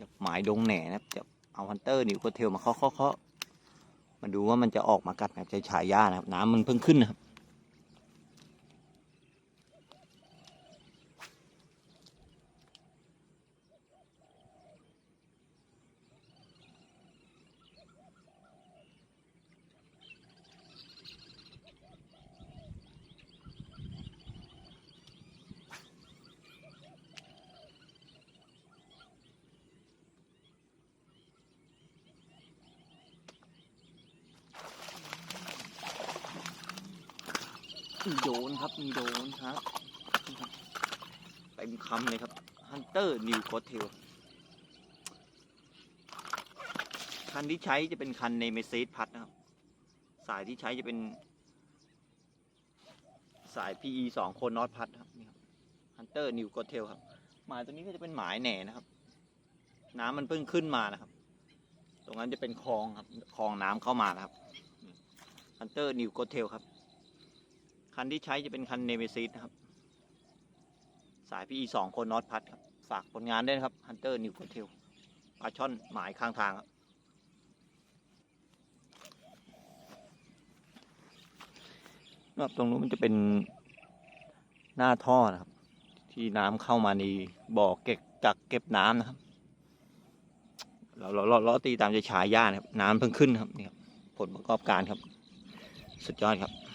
จะหมายดงแหน่นะครับจะเอาฮันเตอร์นิวโคเทลมาเคาะเคาะมาดูว่ามันจะออกมากัดแบบใช้ฉายานะครับ น้ำมันเพิ่งขึ้นนะครับ มีโดนครับ มีโดนครับเต็มคำเลยครับฮันเตอร์นิวโคเทลคันที่ใช้จะเป็นคันในเมเซจพัดนะครับ สายที่ใช้จะเป็นสาย PE สองคนนอตพัดครับนี่ครับฮันเตอร์นิวโคเทลครับ หมายตัวนี้ก็จะเป็นหมายแหน่นะครับ น้ำมันเพิ่งขึ้นมานะครับ ตรงนั้นจะเป็นคลองครับ คลองน้ำเข้ามานะครับฮันเตอร์นิวโคเทลครับ คันที่ใช้จะเป็นคันเนเมซิสนะครับ สาย PE สองคนนอตพัดครับ ฝากผลงานด้วยนะครับฮันเตอร์นิวโคเทลปลาช่อนหมายข้างทางครับนะครับตรงนู้นมันจะเป็นหน้าท่อนะครับ ที่น้ำเข้ามาในบ่อเก็บกักเก็บน้ำนะครับเราเราเราตีตามจะฉายานะครับ น้ำเพิ่งขึ้นครับนี่ครับผลประกอบการครับ สุดยอดครับ